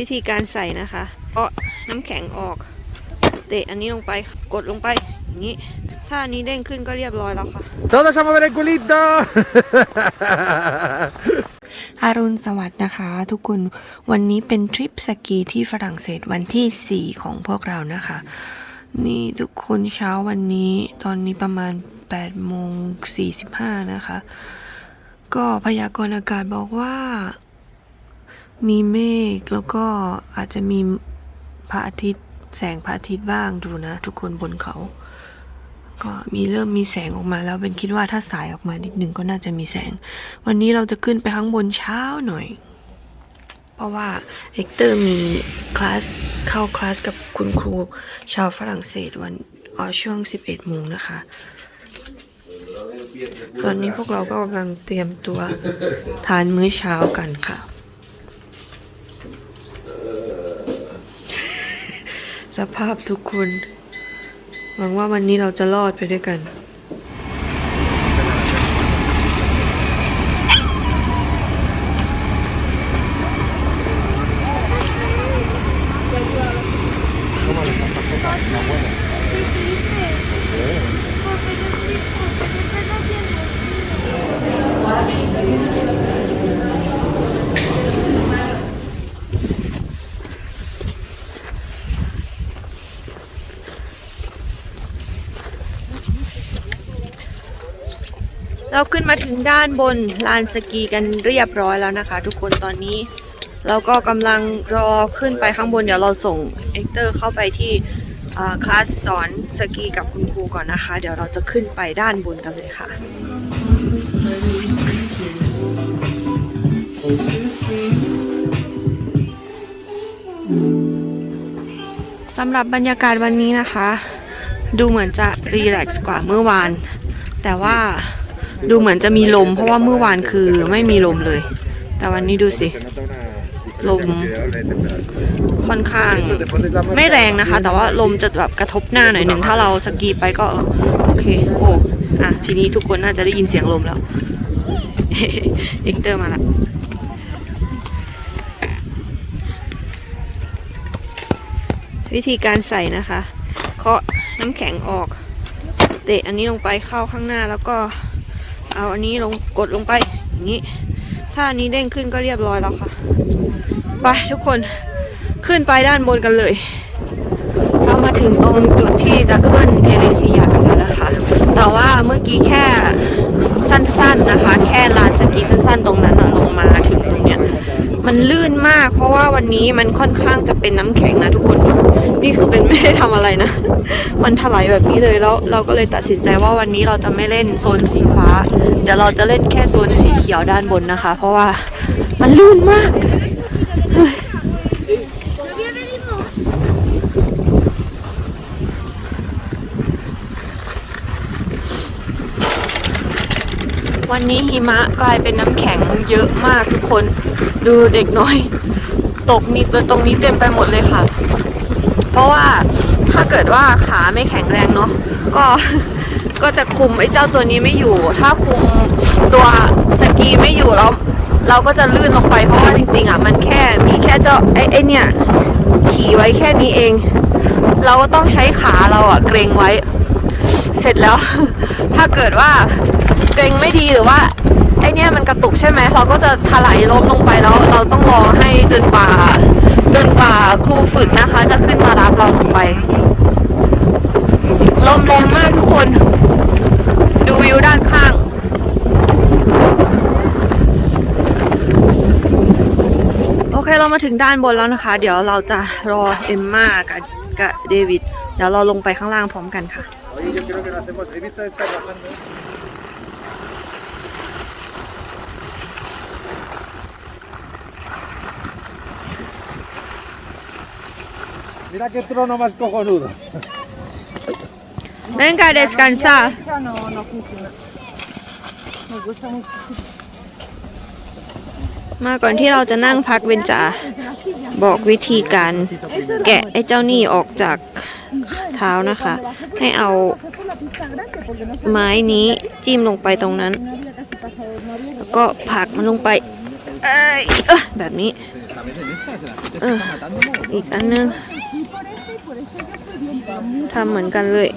วิธีการใส่นะคะเอาน้ำแข็งออก เตะอันนี้ลงไปกดลงไปอย่างนี้ ถ้าอันนี้เด้งขึ้นก็เรียบร้อยแล้วค่ะ Todos a mover el culito. อรุณสวัสดิ์นะคะ ทุกคนวันนี้เป็นทริปสกีที่ฝรั่งเศสวันที่ 4 ของพวกเรานะคะ นี่ทุกคนเช้าวันนี้ตอนนี้ประมาณ8โมง45นะคะ ก็พยากรณ์อากาศบอกว่า มีเมฆแล้วก็อาจจะมีพระอาทิตย์ แสงพระอาทิตย์บ้างดูนะ ทุกคนบนเขา ก็มีเริ่มมีแสงออกมาแล้วเป็นคิดว่าถ้าสายออกมานิดหนึ่งก็น่าจะมีแสง วันนี้เราจะขึ้นไปข้างบนเช้าหน่อย เพราะว่าเฮกเตอร์มีคลาสเข้าคลาสกับคุณครูชาวฝรั่งเศสวันอ๋อช่วง 11โมงนะคะ ตอนนี้พวกเราก็กำลังเตรียมตัวทานมื้อเช้ากันค่ะ ภาพทุกคน หวังว่าวันนี้เราจะรอดไปด้วยกัน เราขึ้นมาถึงด้านบนลานสกีกันเรียบร้อยแล้วนะคะ ทุกคนตอนนี้ เราก็กำลังรอขึ้นไปข้างบนเดี๋ยวเราส่งเอ็กเตอร์เข้าไปที่คลาสสอนสกีกับคุณครูก่อนนะคะ เดี๋ยวเราจะขึ้นไปด้านบนกันเลยค่ะ สำหรับบรรยากาศวันนี้นะคะ ดูเหมือนจะรีแลกซ์กว่าเมื่อวาน แต่ว่า ดูเหมือนจะมีลม เพราะว่าเมื่อวานคือไม่มีลมเลย แต่วันนี้ดูสิ ลมค่อนข้างไม่แรงนะคะ แต่ว่าลมจะแบบกระทบหน้าหน่อยหนึ่งถ้าเราสกีไปก็โอเค โอ้อะทีนี้ทุกคนน่าจะได้ยินเสียงลมแล้วอ็กเตอร์มาละวิธีการใส่นะคะ เคาะน้ำแข็งออก เตะอันนี้ลงไปเข้าข้างหน้าแล้วก็ เอาอันนี้ลงกดลงไปอย่างนี้ ถ้าอันนี้เด้งขึ้นก็เรียบร้อยแล้วค่ะ ไปทุกคนขึ้นไปด้านบนกันเลย เรามาถึงตรงจุดที่จะขึ้นเทเลเซียกันแล้วนะคะ แต่ว่าเมื่อกี้แค่สั้นๆนะคะ แค่ลานสกีสั้น ๆ ตรงนั้นลงมาถึงตรงเนี้ย มันลื่นมากเพราะว่าวันนี้มันค่อนข้างจะเป็นน้ำแข็งนะทุกคน ไม่ได้ทำอะไรนะ มันถลายแบบนี้เลยแล้วเราก็เลยตัดสินใจว่าวันนี้เราจะไม่เล่นโซนสีฟ้า เดี๋ยวเราจะเล่นแค่โซนสีเขียวด้านบนนะคะ เพราะว่ามันลื่นมากวันนี้หิมะกลายเป็นน้ำแข็งเยอะมากทุกคน ดูเด็กน้อย ตกนี่ตรงนี้เต็มไปหมดเลยค่ะ ราะว่าถ้าเกิดว่าขาไม่แข็งแรงเนาะก็ก็จะคุมไอ้เจ้าตัวนี้ไม่อยู่ ถ้าคุมตัวสกีไม่อยู่แล้วเราก็จะลื่นลงไปเพราะว่าจริงๆอะมันแค่มีแค่เจ้าไอ้ไอ้เนี่ยขี่ไว้แค่นี้เอง เราก็ต้องใช้ขาเราอะเกรงไว้ เสร็จแล้ว ถ้าเกิดว่าเกรงไม่ดีหรือว่าไอเนี้ยมันกระตุกใช่ไหมเราก็จะถลายล้มลงไปแล้ว เราต้องรอให้จนกว่า จนกว่าครูฝึกนะคะ จะขึ้นมารับเราลงไป ลมแรงมากทุกคน ดูวิวด้านข้าง โอเคเรามาถึงด้านบนแล้วนะคะ เดี๋ยวเราจะรอเอมมากับกับเดวิด เดี๋ยวเราลงไปข้างล่างพร้อมกันค่ะ Mira qué trono más cojonudo. Venga, descansar. La no, no funciona. Me gusta mucho. มาก่อนที่เราจะนั่งพักเวนจาบอกวิธีการแกะไอ้เจ้านี่ออกจากเท้านะคะ ให้เอาไม้นี้จิ้มลงไปตรงนั้น แล้วก็ผักมันลงไปแบบนี้อีกอันนึง ทำเหมือนกันเลย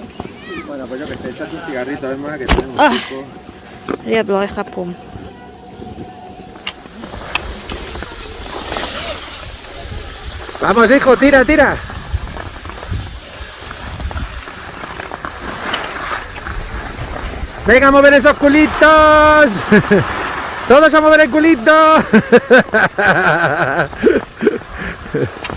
Bueno, pues yo que sé, echas un cigarrito, es más que tenemos Ah. tiempo. เรียบร้อยครับผม Vamos, hijo, tira, tira. Venga a mover esos culitos. Todos a mover el culito.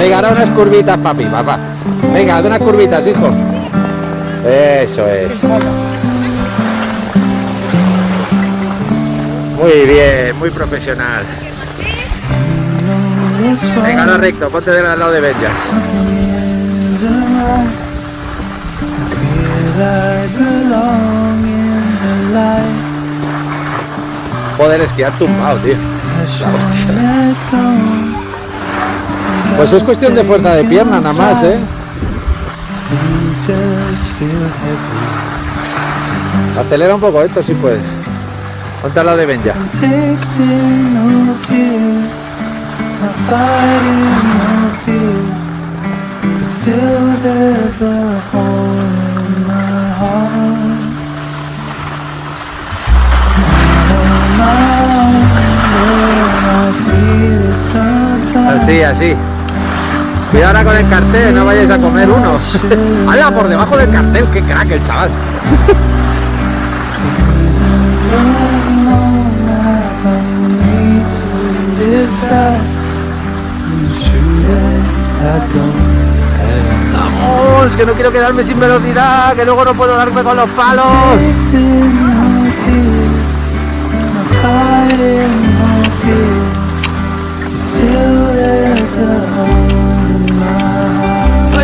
Venga, ahora unas curvitas, papi, papá. Venga, haz unas curvitas, hijo. Eso es. Muy bien, muy profesional. Venga, ahora recto, ponte del lado de Benjas. Poder esquiar tumbado, tío. Pues es cuestión de fuerza de pierna nada más, ¿eh? Acelera un poco ¿eh? esto si puedes. Ponte al lado de Benja. Así, así. Cuidado ahora con el cartel, no vayáis a comer uno. ¡Hala! Por debajo del cartel, qué crack el chaval. Vamos, que no quiero quedarme sin velocidad, que luego no puedo darme con los palos.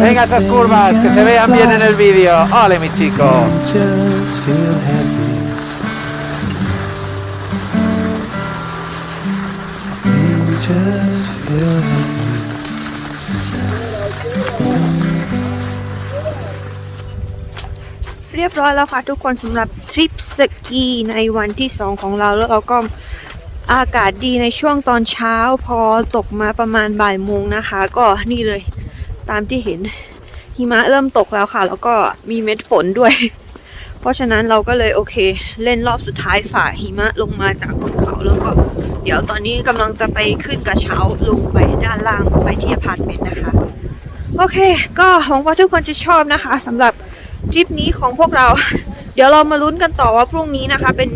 Venga esas curvas, que se vean bien en el vídeo. ¡Ole, mi chico! Just feel happy. Things just feel happy. เรียบร้อยแล้วค่ะทุกคนสำหรับทริปสกีในวันที่ 2 ของเราแล้วเราก็อากาศดีในช่วงตอนเช้าพอตกมาประมาณบ่ายโมงนะคะ ก็นี่เลย ตามที่เห็นหิมะเริ่มตกแล้วค่ะ แล้วก็มีเม็ดฝนด้วย เพราะฉะนั้นเราก็เลยโอเค เล่นรอบสุดท้ายฝ่าหิมะลงมาจากบนเขาแล้วก็ เดี๋ยวตอนนี้กำลังจะไปขึ้นกระเช้าลงไปด้านล่างไปที่อพาร์ตเมนต์นะคะ โอเค ก็หวังว่าทุกคนจะชอบนะคะสำหรับทริปนี้ของพวกเรา เดี๋ยวเรามาลุ้นกันต่อว่าพรุ่งนี้นะคะ เป็น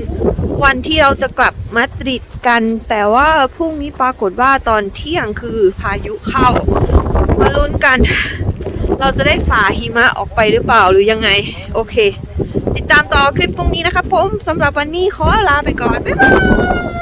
วันที่เราจะกลับมาดริดกัน แต่ว่าพรุ่งนี้ปรากฏว่าตอนเที่ยงคือพายุเข้า มาลุ้นกัน เราจะได้ฝ่าหิมะออกไปหรือเปล่าหรือยังไง โอเค ติดตามต่อคลิปพรุ่งนี้นะครับผมสำหรับวันนี้ขอลาไปก่อน บ๊ายบาย